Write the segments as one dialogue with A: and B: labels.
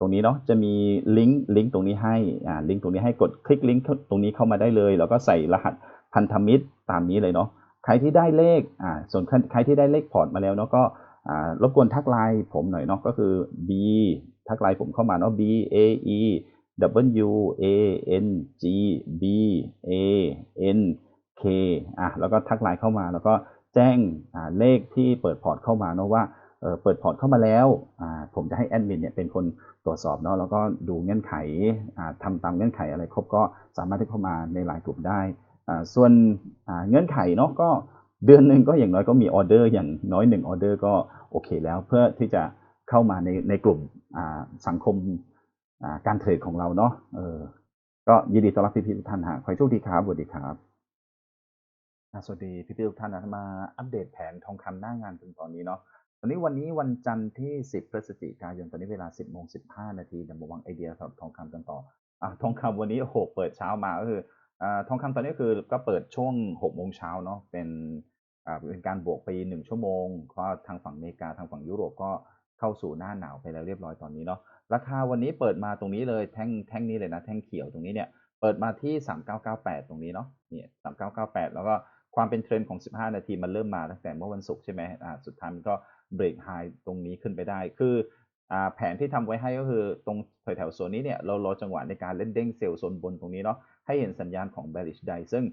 A: ตรงนี้เนาะจะมีลิงก์ลิงก์ตรงนี้ให้อ่าลิงก์ตรงนี้ให้กดคลิกลิงก์ตรงนี้เข้ามาได้เลย แล้วก็ใส่รหัสพันธมิตรตามนี้เลยเนาะใครที่ได้เลขอ่าส่วนใครที่ได้เลขพอร์ตมาแล้วเนาะก็อ่ารบกวนทักไลน์ผมหน่อยเนาะก็คือ B ทักไลน์ผมเข้ามาเนาะ B A E W A N G B A N K อะแล้วก็ทักไลน์เข้ามา แล้วก็แจ้งอ่าเลขที่เปิดพอร์ตเข้ามาเนาะว่าเออเปิดพอร์ตเข้ามาแล้วอ่าผมจะให้แอดมินเนี่ยเป็นคน รวจสอบเนาะแล้วก็ดูเงื่อนไขอ่าทำตามเงื่อนไขอะไรครบก็สามารถที่เข้ามาในไลน์กลุ่มได้ ส่วนเงื่อนไขเนาะก็เดือนหนึ่งก็อย่างน้อยก็มีออเดอร์อย่างน้อยหนึ่งออเดอร์ก็โอเคแล้วเพื่อที่จะเข้ามาในในกลุ่มสังคมการเทรดของเราเนาะเออก็ยินดีต้อนรับพี่ๆทุกท่านฮะขอให้โชคดีครับสวัสดีครับสวัสดีพี่ๆทุกท่านนะมาอัปเดตแผนทองคำหน้างานถึงตอนนี้เนาะ ตอนนี้วันนี้วันจันทร์ที่ 10 พฤศจิกายน ตอนนี้เวลา 10โมง15 นาทีเดี๋ยวมาวางไอเดียสำหรับทองคำกันต่ออทองคำวันนี้โอ้โหเปิดเช้ามาก็คืออทองคำตอนนี้คือก็เปิดช่วง6โมงเช้าเนาะเป็นเป็นการบวกไป1ชั่วโมงเพราะทางฝั่งอเมริกาทางฝั่งยุโรปก็เข้าสู่หน้าหนาวไปแล้วเรียบร้อยตอนนี้เนาะราคาวันนี้เปิดมาตรงนี้เลยแท่งแท่งนี้เลยนะแท่งเขียวตรงนี้เนี่ยเปิดมาที่ 3998 ตรงนี้เนาะเนี่ย3998 แล้วก็ความเป็นเทรนด์ของ 15 นาทีมันเริ่มมาตั้งแต่เมื่อวันศุกร์ใช่ไหมอ่าสุดท้ายมันก็ เบรกไฮตรงนี้ขึ้นไปได้ คือแผนที่ทำไว้ให้ก็คือตรงแถวๆโซนนี้เนี่ยเรารอจังหวะในการเล่นเด้งเซลล์โซนบนตรงนี้เนาะให้เห็นสัญญาณของ bearish day ซึ่ง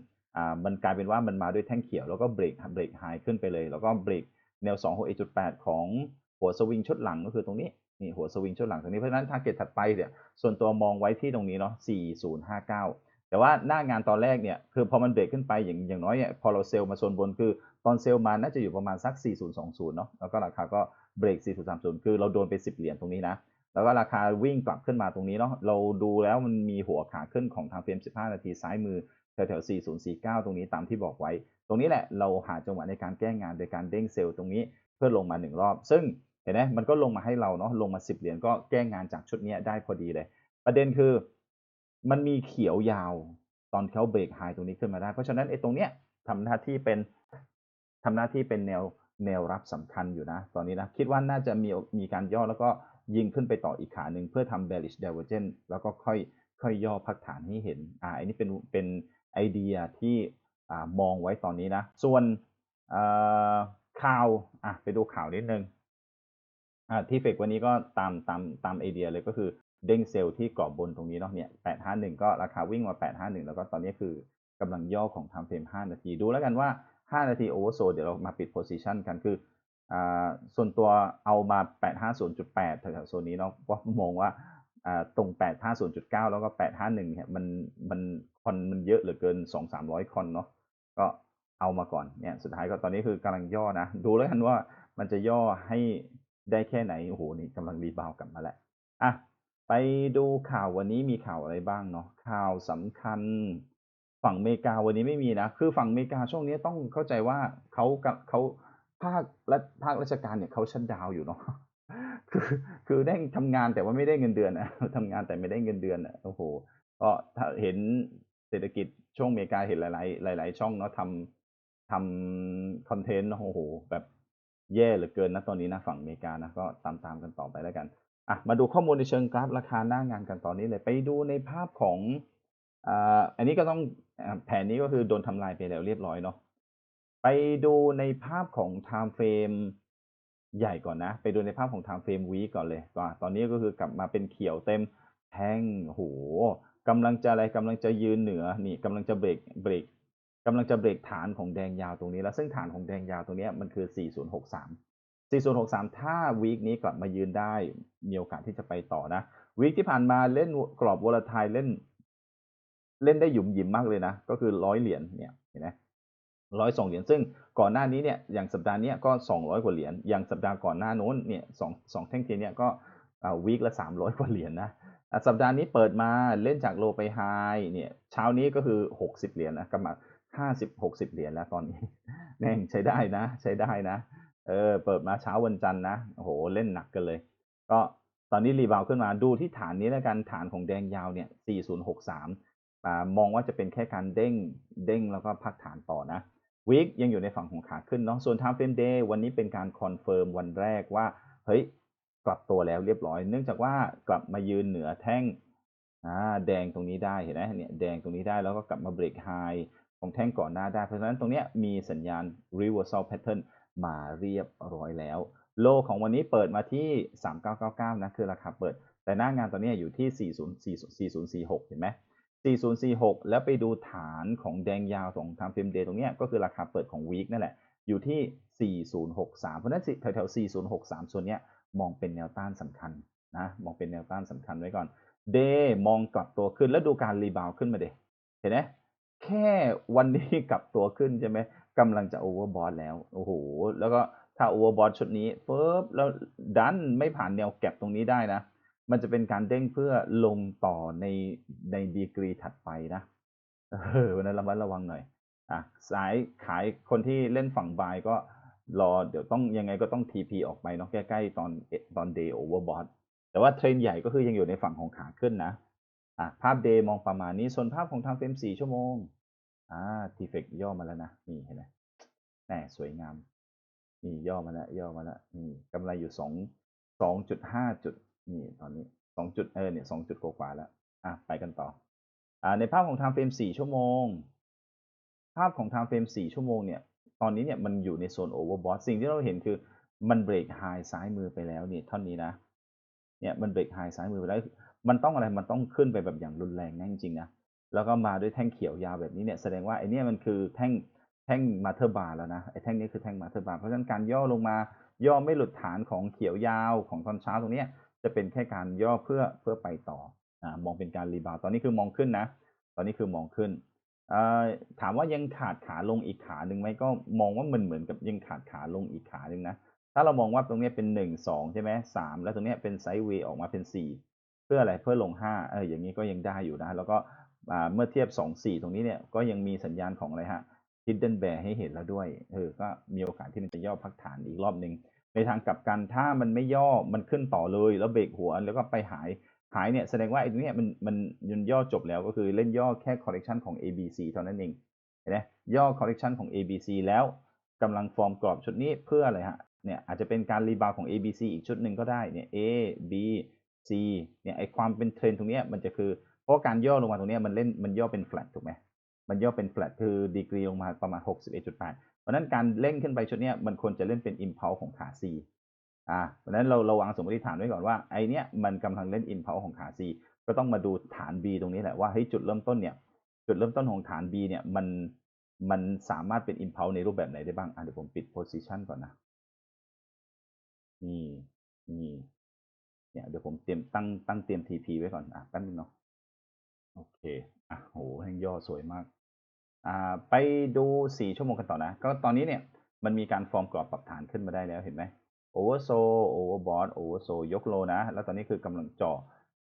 A: มันกลายเป็นว่ามันมาด้วยแท่งเขียวแล้วก็เบรกเบรกไฮขึ้นไปเลย แล้วก็เบรกแนว 261.8 ของหัวสวิงชุดหลังก็คือตรงนี้นี่หัวสวิงชุดหลังตรงนี้เพราะฉะนั้น target ถัดไปเนี่ยส่วนตัวมองไว้ที่ตรงนี้เนาะ4059 แต่ว่าหน้างานตอนแรกเนี่ยคือพอมันเบรกขึ้นไปอย่างอย่างน้อยเนี่ยพอเราเซลล์มาโซนบนคือตอนเซลล์มาน่าจะอยู่ประมาณสัก 4020 เนาะแล้วก็ราคาก็เบรก 4030 คือเราโดนไป 10 เหรียญตรงนี้นะ แล้วก็ราคาวิ่งกลับขึ้นมาตรงนี้เนาะเราดูแล้วมันมีหัวขาขึ้นของทางเฟรม 15 นาทีซ้ายมือแถวๆ4049 ตรงนี้ตามที่บอกไว้ ตรงนี้แหละเราหาจังหวะในการแก้งานโดยการเด้งเซลล์ตรงนี้เพื่อลงมา 1 รอบ ซึ่งเห็นไหมมันก็ลงมาให้เราเนาะลงมา 10 เหรียญก็แก้งานจากชุดนี้ได้พอดีเลย ประเด็นคือ มันมีเขียวยาวตอนเขาเบรกไฮตรงนี้ขึ้นมาได้ เพราะฉะนั้นไอ้ตรงเนี้ยทำหน้าที่เป็นทำหน้าที่เป็นแนวแนวรับสำคัญอยู่นะ ตอนนี้นะ คิดว่าน่าจะมีมีการย่อแล้วก็ยิงขึ้นไปต่ออีกขาหนึ่งเพื่อทำ bearish divergence แล้วก็ค่อยค่อยย่อพักฐานให้เห็นอ่าอันนี้เป็นเป็นไอเดียที่อ่ามองไว้ตอนนี้นะ ส่วนอ่าข่าวอะไปดูข่าวนิดนึงอ่าที่เฟกวันนี้ก็ตามตามตามไอเดียเลยก็คือ เด้งเซลล์ที่กรอบบนตรงนี้เนาะเนี่ย851ก็ราคาวิ่งมา851แล้วก็ตอนนี้คือกำลังย่อของทางเฟรม5นาทีดูแล้วกันว่า5นาทีโอเวอร์โซเดี๋ยวเรามาปิดโพซิชันกันคืออ่าส่วนตัวเอามา850.8แถวๆโซนนี้เนาะว่ามองว่าอ่าตรง850.9แล้วก็851เนี่ยมันมันคอนมันเยอะเหลือเกิน2-300คอนเนาะก็เอามาก่อนเนี่ยสุดท้ายก็ตอนนี้คือกำลังย่อนะ ดูแล้วกันว่ามันจะย่อให้ได้แค่ไหนโอ้โหนี่กำลังรีบาวกลับมาแล้วอะ ไปดูข่าววันนี้มีข่าวอะไรบ้างเนาะข่าวสำคัญ ฝั่งอเมริกาวันนี้ไม่มีนะ คือฝั่งอเมริกาช่วงนี้ต้องเข้าใจว่าเขากับเขาภาคและภาคราชการเนี่ยเขาชัดดาวอยู่เนาะคือคือได้ทำงานแต่ว่าไม่ได้เงินเดือนนะทำงานแต่ไม่ได้เงินเดือนอะโอ้โหก็ถ้าเห็นเศรษฐกิจช่วงอเมริกาเห็นหลาย ๆ หลาย ๆ ช่องเนาะทำทำคอนเทนต์โอ้โหแบบแย่เหลือเกินนะตอนนี้นะฝั่งอเมริกานะก็ตามตามกันต่อไปแล้วกัน อะมาดูข้อมูลในเชิงกราฟราคาหน้างานกันตอนนี้เลย ไปดูในภาพของอ่าอันนี้ก็ต้องอแผนนี้ก็คือโดนทำลายไปแล้วเรียบร้อยเนาะไปดูในภาพของ time frame ใหญ่ก่อนนะ ไปดูในภาพของ time frame week ก่อนเลยก็ตอนนี้ก็คือกลับมาเป็นเขียวเต็มแท่งโหกำลังจะอะไรกำลังจะยืนเหนือนี่กำลังจะเบรกเบรกกำลังจะเบรกฐานของแดงยาวตรงนี้แล้วซึ่งฐานของแดงยาวตรงนี้มันคือ 4063 4063 ถ้าวีคนี้กลับมายืนได้มีโอกาสที่จะไปต่อนะวีคที่ผ่านมาเล่นกรอบวอลทายเล่น เล่นได้หยุมหยิมมากเลยนะ ก็คือร้อยเหรียญเนี่ยเห็นไหมร้อยสองเหรียญซึ่งก่อนหน้านี้เนี่ยอย่างสัปดาห์นี้ก็สองร้อยกว่าเหรียญอย่างสัปดาห์ก่อนหน้าโน้นเนี่ยสองสองแท่งเทียนเนี่ยก็วีคละสามร้อยกว่าเหรียญนะสัปดาห์นี้เปิดมาเล่นจากโลไปไฮเนี่ยเช้านี้ก็คือหกสิบเหรียญนะกำลังห้าสิบหกสิบเหรียญแล้วตอนนี้แม่งใช้ได้นะ ใช้ได้นะ เออ เปิดมาเช้าวันจันทร์นะโอ้โหเล่นหนักกันเลย ก็ตอนนี้รีบาวขึ้นมาดูที่ฐานนี้แล้วกันฐานของแดงยาวเนี่ย 4063อ่ามองว่าจะเป็นแค่การเด้งเด้งแล้วก็พักฐานต่อนะวีคยังอยู่ในฝั่งของขาขึ้นเนาะส่วน time frame day วันนี้เป็นการคอนเฟิร์มวันแรกว่าเฮ้ยกลับตัวแล้วเรียบร้อย เนื่องจากว่ากลับมายืนเหนือแท่งอ่าแดงตรงนี้ได้เห็นไหมเนี่ยแดงตรงนี้ได้แล้วก็กลับมาเบรกไฮของแท่งก่อนหน้าได้ เพราะฉะนั้นตรงเนี้ยมีสัญญาณ reversal pattern มาเรียบร้อยแล้ว โลของวันนี้เปิดมาที่ 3999 นะ คือราคาเปิด แต่หน้างานตอนนี้อยู่ที่ 4040 4046เห็นไหม4046 แล้วไปดูฐานของแดงยาวของ time frame day ตรงนี้ก็คือราคาเปิดของ week นั่นแหละ อยู่ที่ 4063 เพราะฉะนั้นแถวๆ4063 ส่วนเนี้ยมองเป็นแนวต้านสำคัญนะ มองเป็นแนวต้านสำคัญไว้ก่อน day มองกลับตัวขึ้นแล้วดูการรีบาวขึ้นมาเดเห็นไหมแค่วันนี้กลับตัวขึ้นใช่ไหม กำลังจะโอเวอร์บอทแล้วโอ้โหแล้วก็ถ้าโอเวอร์บอทชุดนี้ปุ๊บแล้วดันไม่ผ่านแนวแก็บตรงนี้ได้นะ มันจะเป็นการเด้งเพื่อลงต่อในในดีกรีถัดไปนะเออวันนั้นระมัดระวังหน่อยอะสายขายคนที่เล่นฝั่งบายก็รอเดี๋ยวต้องยังไงก็ต้อง TP ออกไปเนาะใกล้ๆตอนตอน day overbought แต่ว่าเทรนใหญ่ก็คือยังอยู่ในฝั่งของขาขึ้นนะอะภาพ day มองประมาณนี้ส่วนภาพของทางเฟรม4ชั่วโมง อ่าทีเฟกย่อมาแล้วนะนี่เห็นไหมแหมสวยงามนี่ย่อมาแล้วย่อมาแล้วนี่กำไรอยู่สองสองจุดห้าจุดนี่ตอนนี้สองจุดเออเนี่ยสองจุดกว่าแล้วอะไปกันต่ออ่าในภาพของ time frame สี่ชั่วโมง ภาพของ time frame สี่ชั่วโมงเนี่ยตอนนี้เนี่ยมันอยู่ในโซน overbought สิ่งที่เราเห็นคือมันเบรกไฮซ้ายมือไปแล้วนี่ท่อนนี้นะเนี่ยมันเบรกไฮซ้ายมือไปแล้วมันต้องอะไรมันต้องขึ้นไปแบบอย่างรุนแรงแนะจริงนะ แล้วก็มาด้วยแท่งเขียวยาวแบบนี้เนี่ยแสดงว่าไอเนี่ยมันคือแท่งแท่งมาเธอร์บาร์แล้วนะไอแท่งนี้คือแท่งมาเธอร์บาร์เพราะฉะนั้นการย่อลงมาย่อไม่หลุดฐานของเขียวยาวของตอนเช้าตรงนี้จะเป็นแค่การย่อเพื่อเพื่อไปต่ออ่ามองเป็นการรีบาวตอนนี้คือมองขึ้นนะ ตอนนี้คือมองขึ้นอ่าถามว่ายังขาดขาลงอีกขาหนึ่งไหมก็มองว่ามันเหมือนกับยังขาดขาลงอีกขาหนึ่งนะถ้าเรามองว่าตรงนี้เป็นหนึ่งสองใช่ไหมสามแล้วตรงนี้เป็นไซด์เวย์ออกมาเป็นสี่เพื่ออะไรเพื่อลงห้าเอออย่างนี้ก็ยังได้อยู่นะ แล้วก็ เมื่อเทียบ 2 4 ตรงนี้เนี่ยก็ยังมีสัญญาณของอะไรฮะ hidden bear ให้เห็นแล้วด้วยเออก็มีโอกาสที่มันจะย่อพักฐานอีกรอบหนึ่งในทางกลับกันถ้ามันไม่ย่อมันขึ้นต่อเลยแล้วเบรกหัวแล้วก็ไปหายหายเนี่ยแสดงว่าไอ้ตรงนี้มันมันยันย่อจบแล้วก็คือเล่นย่อแค่ correction ของ ABC เท่านั้นเองเห็นไหมย่อ correction ของ ABC แล้วกำลังฟอร์มกรอบชุดนี้เพื่ออะไรฮะเนี่ยอาจจะเป็นการรีบาวของ ABC อีกชุดหนึ่งก็ได้เนี่ย A B C เนี่ยไอความเป็นเทรนตรงเนี้ยมันจะคือ เพราะการย่อลงมาตรงนี้มันเล่นมันย่อเป็น flat ถูกไหมมันย่อเป็น flat คือดีกรีลงมาประมาณ 61.8 เพราะนั้นการเล่นขึ้นไปชุดนี้มันควรจะเล่นเป็น impulse ของขา C อ่าเพราะนั้นเราระวังสมมติฐานไว้ก่อนว่าไอเนี้ยมันกำลังเล่น impulse ของขา C ก็ต้องมาดูฐาน B ตรงนี้แหละว่าเฮ้ยจุดเริ่มต้นเนี่ยจุดเริ่มต้นของฐาน B เนี่ยมันมันสามารถเป็น impulse ในรูปแบบไหนได้บ้างอะเดี๋ยวผมปิด position ก่อนนะนี่นี่เนี่ยเดี๋ยวผมเตรียมตั้งตั้งเตรียม TP ไว้ก่อนอะแป๊บนึงเนาะ โอเค อะโหแห่งย่อสวยมาก อ่า ไปดูสี่ชั่วโมงกันต่อนะ ก็ตอนนี้เนี่ย มันมีการฟอร์มกรอบปรับฐานขึ้นมาได้แล้วเห็นไหมโอเวอร์โซโอเวอร์บอทโอเวอร์โซยกโลนะ แล้วตอนนี้คือกำลังจ่อ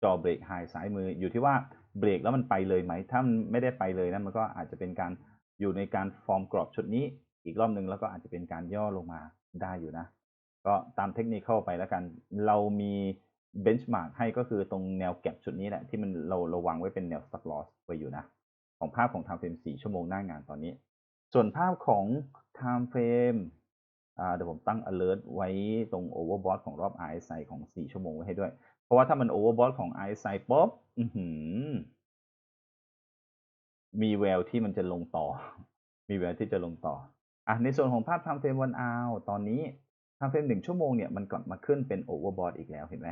A: จ่อเบรกไฮซ้ายมืออยู่ที่ว่าเบรกแล้วมันไปเลยไหม ถ้ามันไม่ได้ไปเลยนะมันก็อาจจะเป็นการอยู่ในการฟอร์มกรอบชุดนี้อีกรอบหนึ่งแล้วก็อาจจะเป็นการย่อลงมาได้อยู่นะ ก็ตามเทคนิคเข้าไปแล้วกัน เรามี เบนช์มาร์กให้ก็คือตรงแนวแก็บจุดนี้แหละ ที่มันเราเราวางไว้เป็นแนว stop loss ไว้อยู่นะ ของภาพของ time frame 4 ชั่วโมงหน้างานตอนนี้ ส่วนภาพของ time frame เดี๋ยวผมตั้ง alert ไว้ตรง overbought ของรอบ RSI ของ 4 ชั่วโมงไว้ให้ด้วย เพราะว่าถ้ามัน overbought ของ RSI ปุ๊บมีแววที่มันจะลงต่อ มีแววที่จะลงต่ออะในส่วนของภาพ time frame 1 hour ตอนนี้ time frame 1 ชั่วโมงเนี่ยมันกลับมาขึ้นเป็น overbought อีกแล้วเห็นไหม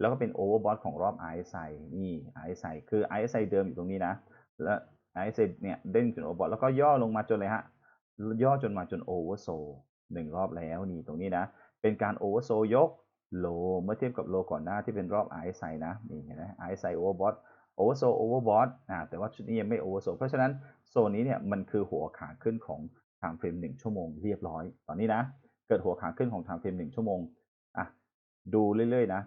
A: แล้วก็เป็น overbought ของรอบ RSI นี่ RSI คือ RSI เดิมอยู่ตรงนี้นะ แล้ว RSI เนี่ยเด้งจน overbought แล้วก็ย่อลงมาจนเลยฮะ ย่อจนมาจน oversold หนึ่งรอบแล้วนี่ตรงนี้นะ เป็นการ oversold ยก low เมื่อเทียบกับ low ก่อนหน้าที่เป็นรอบ RSI นะนี่เห็นไหม RSI overbought oversold overbought อ่าแต่ว่าชุดนี้ยังไม่ oversold เพราะฉะนั้นโซนนี้เนี่ยมันคือหัวขาขึ้นของ time frame 1ชั่วโมงเรียบร้อย ตอนนี้นะ เกิดหัวขาขึ้นของ time frame 1ชั่วโมงอะดูเรื่อยๆนะ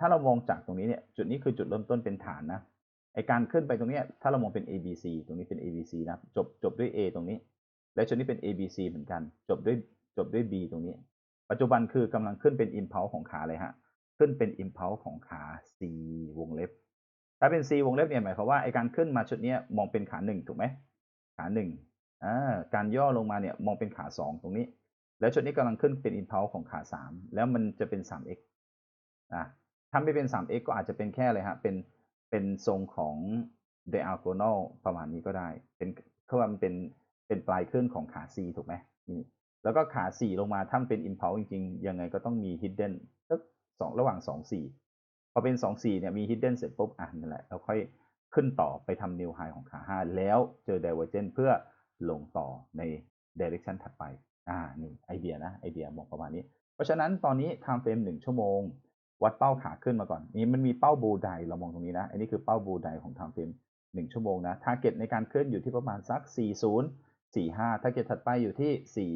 A: ถ้าเรามองจากตรงนี้เนี่ยจุดนี้คือจุดเริ่มต้นเป็นฐานนะไอการขึ้นไปตรงนี้ถ้าเรามองเป็น A B C ตรงนี้เป็น A B C นะจบจบด้วย A ตรงนี้ และจุดนี้เป็น A B C เหมือนกัน จบด้วยจบด้วย B ตรงนี้ ปัจจุบันคือกำลังขึ้นเป็น impulse ของขาเลยฮะขึ้นเป็น impulse ของขา C วงเล็บ ถ้าเป็น C วงเล็บเนี่ยหมายความว่าไอการขึ้นมาชุดนี้มองเป็นขาหนึ่งถูกไหมขาหนึ่งอ่าการย่อลงมาเนี่ยมองเป็นขาสองตรงนี้ แล้วชุดนี้กำลังขึ้นเป็น impulse ของขาสามแล้วมันจะเป็น 3x อะ ถ้าไม่เป็น 3x ก็อาจจะเป็นแค่เลยฮะ เป็น เป็นทรงของ diagonal ประมาณนี้ก็ได้ เป็นเพราะว่ามันเป็น เป็นปลายขึ้นของขา C ถูกไหมนี่แล้วก็ขา 4 ลงมาถ้ามันเป็น impulse จริงๆ ยังไงก็ต้องมี hidden สักสองระหว่าง 2 4 พอเป็น 2 4 เนี่ยมี hidden เสร็จปุ๊บ อะนั่นแหละเราค่อยขึ้นต่อไปทำ new high ของขา 5 แล้วเจอ divergence เพื่อลงต่อใน direction ถัดไป อ่า นี่ไอเดียนะ ไอเดียมองประมาณนี้ เพราะฉะนั้นตอนนี้ time frame 1 ชั่วโมง วัดเป้าขาขึ้นมาก่อนนี่มันมีเป้าบูไดเรามองตรงนี้นะอันนี้คือเป้าบูไดของ time frame 1ชั่วโมงนะ target ในการขึ้นอยู่ที่ประมาณสัก 40 45 target ถัดไปอยู่ที่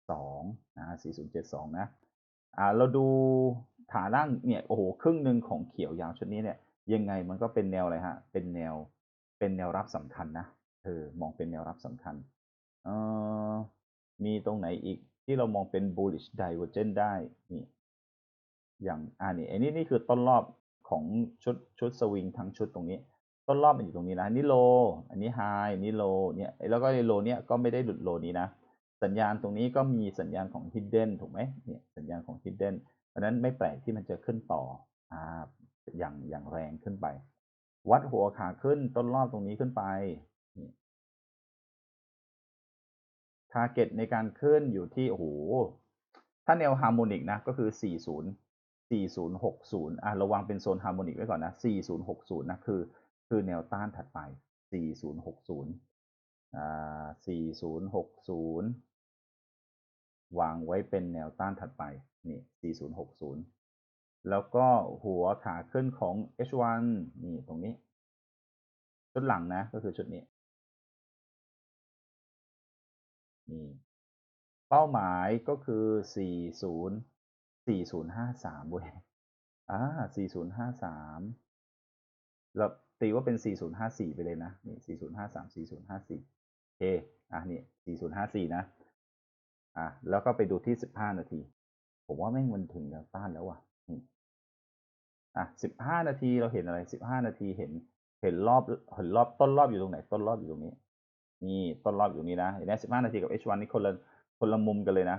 A: 4072นะ4072นะอ่าเราดูขานล่างเนี่ยโอ้โหครึ่งหนึ่งของเขียวยาวชุดนี้เนี่ยยังไงมันก็เป็นแนวอะไรฮะเป็นแนวเป็นแนวรับสำคัญนะเออมองเป็นแนวรับสำคัญเออมีตรงไหนอีกที่เรามองเป็น bullish divergence ได้นี่ อย่างอ่านี่อันนี้นี่คือต้นรอบของชุดชุดสวิงทั้งชุดตรงนี้ ต้นรอบมันอยู่ตรงนี้นะนี่โล อันนี้ไฮนี่โลเนี่ยแล้วก็ในโลเนี่ยก็ไม่ได้หลุดโลนี้นะ สัญญาณตรงนี้ก็มีสัญญาณของ hidden ถูกไหมเนี่ยสัญญาณของ hidden เพราะนั้นไม่แปลกที่มันจะขึ้นต่ออ่าอย่างอย่างแรงขึ้นไป วัดหัวขาขึ้นต้นรอบตรงนี้ขึ้นไปนี่ target ในการขึ้นอยู่ที่โอ้โหถ้าแนวฮาร์โมนิกนะก็คือ 40 4060อะระวังเป็นโซนฮาร์โมนิกไว้ก่อนนะ 4060 นะคือ คือแนวต้านถัดไป 4060อ่า4060 วางไว้เป็นแนวต้านถัดไป นี่ 4060 แล้วก็หัวขาขึ้นของ H1 นี่ตรงนี้ ชุดหลังนะ ก็คือชุดนี้ นี่ เป้าหมายก็คือ 40 4053เว้ยอ่า4053เราตีว่าเป็น4054ไปเลยนะ นี่4053 4054โอเค อะนี่4054นย์ห้าสี่นะ อะแล้วก็ไปดูที่15นาที ผมว่าแม่งมันถึงแนวต้านแล้วว่ะนี่อะ15นาทีเราเห็นอะไร15นาทีเห็น เห็นรอบเห็นรอบต้นรอบอยู่ตรงไหน ต้นรอบอยู่ตรงนี้ นี่ต้นรอบอยู่นี้นะเห็นไหม15นาทีกับ H1 นี่คนละคนละมุมกันเลยนะ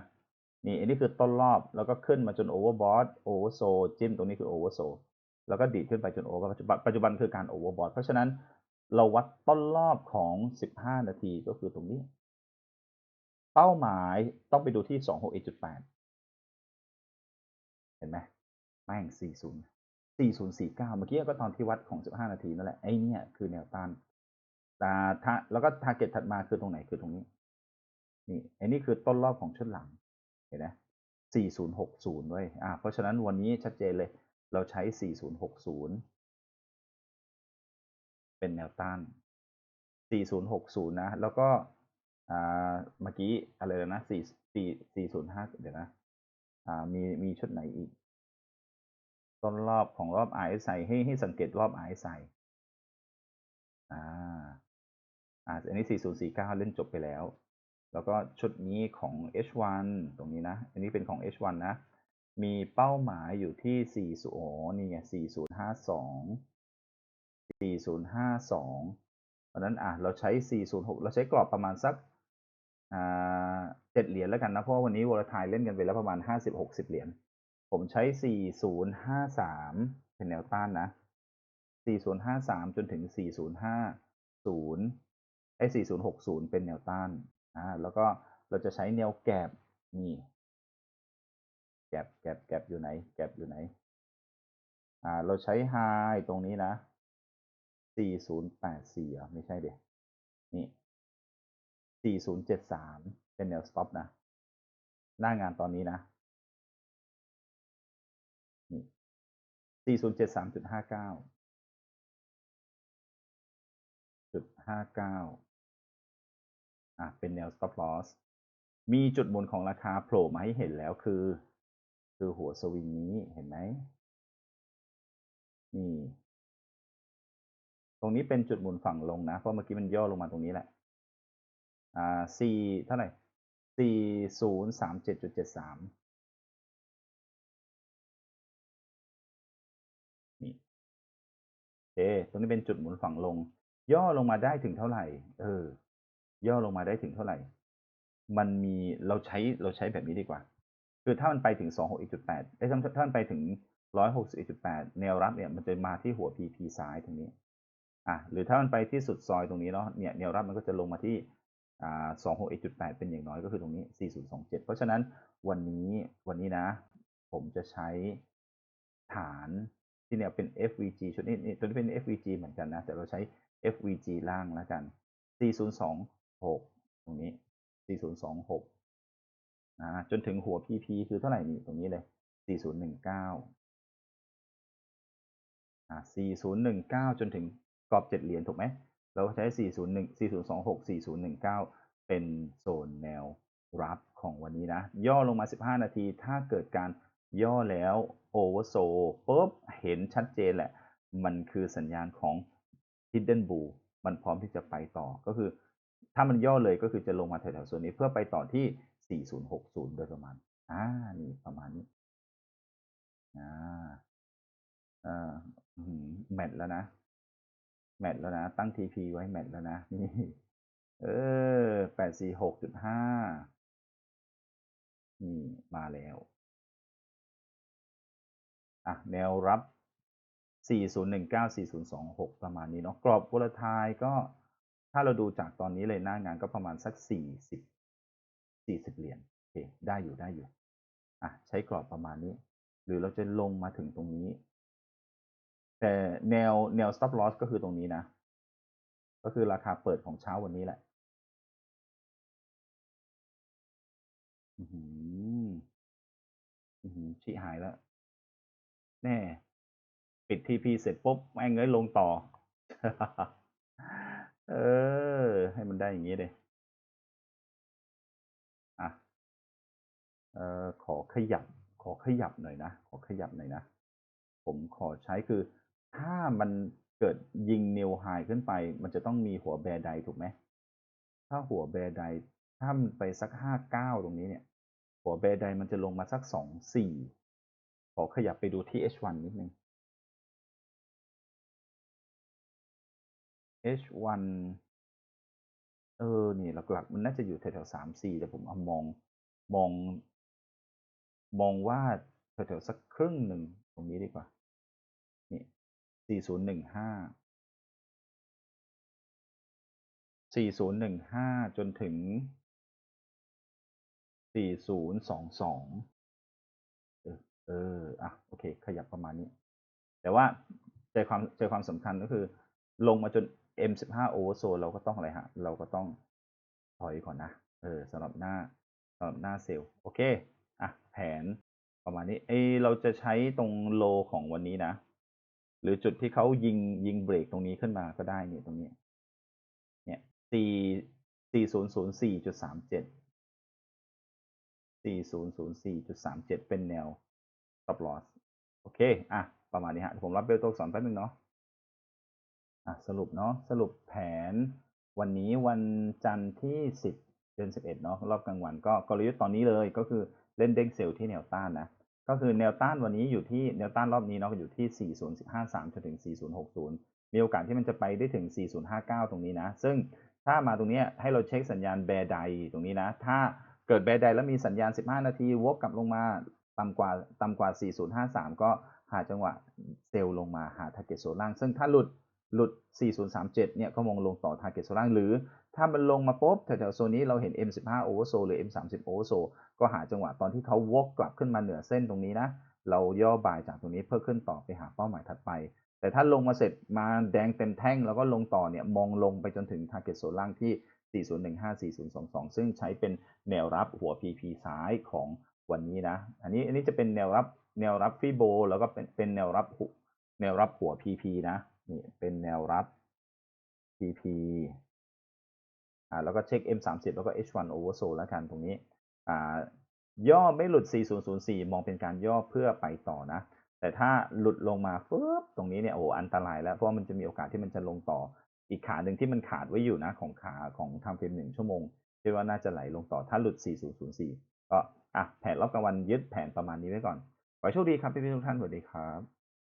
A: นี่อันนี้คือต้นรอบแล้วก็ขึ้นมาจน overbought oversold จิ้มตรงนี้คือ oversold แล้วก็ดีดขึ้นไปจน over ปัจจุบันปัจจุบันคือการ overbought เพราะฉะนั้นเราวัดต้นรอบของ 15 นาทีก็คือตรงนี้ เป้าหมายต้องไปดูที่ 261.8 เห็นไหมแม่ง 40 4049 เมื่อกี้ก็ตอนที่วัดของ 15 นาทีนั่นแหละไอ้เนี่ยคือแนวต้านแต่ถ้าแล้วก็ target ถัดมาคือตรงไหนคือตรงนี้ นี่อันนี้คือต้นรอบของชุดหลัง เห็นไหม4060ด้วยอ่าเพราะฉะนั้นวันนี้ชัดเจนเลย เราใช้ 4060 เป็นแนวต้าน 4060 นะ แล้วก็อ่าเมื่อกี้อะไรแล้วนะ4 4 405 เดี๋ยวนะอ่ามีมีชุดไหนอีก ต้นรอบของรอบ RSI ให้ให้สังเกตรอบ RSI อ่าอ่าอันนี้ 4049 เล่นจบไปแล้ว แล้วก็ชุดนี้ของ H1 ตรงนี้นะ อันนี้เป็นของ H1 นะ มีเป้าหมายอยู่ที่ 40อ๋อนี่ไง4052 4052 เพราะนั้นอะเราใช้ 406 เราใช้กรอบประมาณสักอ่าเจ็ดเหรียญแล้วกันนะ เพราะวันนี้วอลทายเล่นกันไปแล้วประมาณ 50-60 เหรียญ ผมใช้ 4053 เป็นแนวต้านนะ 4053 จนถึง 4050ไอ้4060 เป็นแนวต้าน อ่าแล้วก็เราจะใช้แนวแกบนี่แกบแกบแกบอยู่ไหน แกบอยู่ไหน อ่า เราใช้ไฮตรงนี้นะ4084อะไม่ใช่เด็นี่4073เป็นแนว stop นะ หน้างานตอนนี้นะนี่4073.59จุดห้าเก้า อะเป็นแนว stop loss มีจุดหมุนของราคาโผล่มาให้เห็นแล้วคือ คือหัวสวิงนี้เห็นไหมนี่ตรงนี้เป็นจุดหมุนฝั่งลงนะ เพราะเมื่อกี้มันย่อลงมาตรงนี้แหละ อ่าสี่เท่าไหร่สี่ศูนย์สามเจ็ดจุดเจ็ดสามนี่โอตรงนี้เป็นจุดหมุนฝั่งลง ย่อลงมาได้ถึงเท่าไหร่ เออ ย่อลงมาได้ถึงเท่าไหร่ มันมีเราใช้เราใช้แบบนี้ดีกว่า คือถ้ามันไปถึง 261.8ไอ้ยถ้าถ้ามันไปถึง 161.8 แนวรับเนี่ยมันจะมาที่หัว PP ซ้ายตรงนี้ อะหรือถ้ามันไปที่สุดซอยตรงนี้เนาะเนี่ยแนวรับมันก็จะลงมาที่อ่า261.8 เป็นอย่างน้อยก็คือตรงนี้ 4027 เพราะฉะนั้นวันนี้วันนี้นะ ผมจะใช้ฐานที่เนี่ยเป็น FVG ชุดนี้นี่ตัวนี้เป็น FVG เหมือนกันนะ แต่เราใช้ FVG ล่างแล้วกัน 4026ตรงนี้ 4026อ่าจนถึงหัว PP คือเท่าไหร่นี่ตรงนี้เลย 4019อ่า4019 จนถึงกรอบ 7 เหรียญถูกไหมเราใช้ 401 4026 4019 เป็นโซนแนวรับของวันนี้นะ ย่อลงมา 15 นาที ถ้าเกิดการย่อแล้วโอเวอร์โซปุ๊บ เห็นชัดเจนแหละ มันคือสัญญาณของ hidden bull มันพร้อมที่จะไปต่อก็คือ ถ้ามันย่อเลยก็คือจะลงมาแถวๆโซนนี้เพื่อไปต่อที่ 4060 โดยประมาณ อ่า นี่ประมาณนี้ อ่าอ่าแมทแล้วนะ แมทแล้วนะ ตั้ง TP ไว้แมทแล้วนะ นี่ เออ 846.5 นี่ มาแล้ว อะ แนวรับ 4019 4026 ประมาณนี้เนาะ กรอบวลทายก็ ถ้าเราดูจากตอนนี้เลยหน้างานก็ประมาณสัก 40 40 เหรียญโอเคได้อยู่ได้อยู่อะใช้กรอบประมาณนี้ หรือเราจะลงมาถึงตรงนี้ แต่แนวแนว stop loss ก็คือตรงนี้นะ ก็คือราคาเปิดของเช้าวันนี้แหละอือหืออือหือชี้หายแล้ว แน่ ปิด TP เสร็จปุ๊บแม่งเอ้ยลงต่อ เออ ให้มันได้อย่างนี้เลยอะเอ่อขอขยับ ขอขยับหน่อยนะ ขอขยับหน่อยนะ ผมขอใช้คือ ถ้ามันเกิดยิงนิวไฮขึ้นไป มันจะต้องมีหัวแบร์ไดถูกไหม ถ้าหัวแบร์ไดถ้ามันไปสัก59ตรงนี้เนี่ย หัวแบร์ไดมันจะลงมาสัก24ขอขยับไปดูที่ H1 นิดนึง H1 เออ นี่หลัก ๆ มันน่าจะอยู่แถวๆ3-4แต่ผมเอามอง มอง มองว่าแถวๆสักครึ่งหนึ่งตรงนี้ดีกว่า นี่4015 4015จนถึง4022เออ เออ อะ โอเค ขยับประมาณนี้ แต่ว่าใจความใจความสำคัญก็คือ ลงมาจน M15 Oversold เราก็ต้องอะไรฮะ เราก็ต้องถอยก่อนนะ เออสำหรับหน้าสำหรับหน้าเซลล์ โอเค อะ แผนประมาณนี้ เอเราจะใช้ตรงโลของวันนี้นะ หรือจุดที่เขายิงยิงเบรกตรงนี้ขึ้นมาก็ได้เนี่ยตรงนี้ เนี่ยสี่สี่ศูนย์ศูนย์สี่จุดสามเจ็ดสี่ศูนย์ศูนย์สี่จุดสามเจ็ดเป็นแนว stop loss โอเค อะ ประมาณนี้ฮะ ผมรับเบลตัวสอนแป๊บนึงเนาะ สรุปเนาะสรุปแผนวันนี้วันจันทร์ที่ 10 เดือน 11 เนาะรอบกลางวันก็กลยุทธ์ตอนนี้เลยก็คือเล่นเด้งเซลล์ที่แนวต้านนะก็คือแนวต้านวันนี้อยู่ที่แนวต้านรอบนี้เนาะอยู่ที่ 4053 จนถึง 4060 มีโอกาสที่มันจะไปได้ถึง 4059 ตรงนี้นะ ซึ่งถ้ามาตรงนี้ให้เราเช็คสัญญาณแบร์ไดตรงนี้นะ ถ้าเกิดแบร์ไดแล้วมีสัญญาณ 15 นาทีวกกลับลงมาต่ำกว่าต่ำกว่า 4053 ก็หาจังหวะเซลล์ลงมาหา target โซนล่าง ซึ่งถ้าหลุด หลุด 4037 เนี่ยก็มองลงต่อ target โซล่างหรือถ้ามันลงมาปุ๊บแถวๆโซนนี้เราเห็น M15 oversold หรือ M30 oversold ก็หาจังหวะตอนที่เขาวกกลับขึ้นมาเหนือเส้นตรงนี้นะ เราย่อบายจากตรงนี้เพื่อขึ้นต่อไปหาเป้าหมายถัดไป แต่ถ้าลงมาเสร็จมาแดงเต็มแท่งแล้วก็ลงต่อเนี่ยมองลงไปจนถึง target โซนล่างที่ 4015 4022 ซึ่งใช้เป็นแนวรับหัว PP ซ้ายของวันนี้นะ อันนี้อันนี้จะเป็นแนวรับแนวรับฟิโบแล้วก็เป็นเป็นแนวรับแนวรับหัว PP นะ นี่เป็นแนวรับ PP อ่าแล้วก็เช็ค M30 แล้วก็ H1 oversold แล้วกันตรงนี้อ่าย่อไม่หลุด 4004 มองเป็นการย่อเพื่อไปต่อนะ แต่ถ้าหลุดลงมาฟึบตรงนี้เนี่ยโอ้อันตรายแล้ว เพราะมันจะมีโอกาสที่มันจะลงต่อ อีกขาหนึ่งที่มันขาดไว้อยู่นะของขาของทำเฟรมหนึ่งชั่วโมงคิดว่าน่าจะไหลลงต่อถ้าหลุด 4004 ก็อะแผนรอบกลางวันยึดแผนประมาณนี้ไว้ก่อนขอโชคดีครับพี่ๆทุกท่านสวัสดีครับ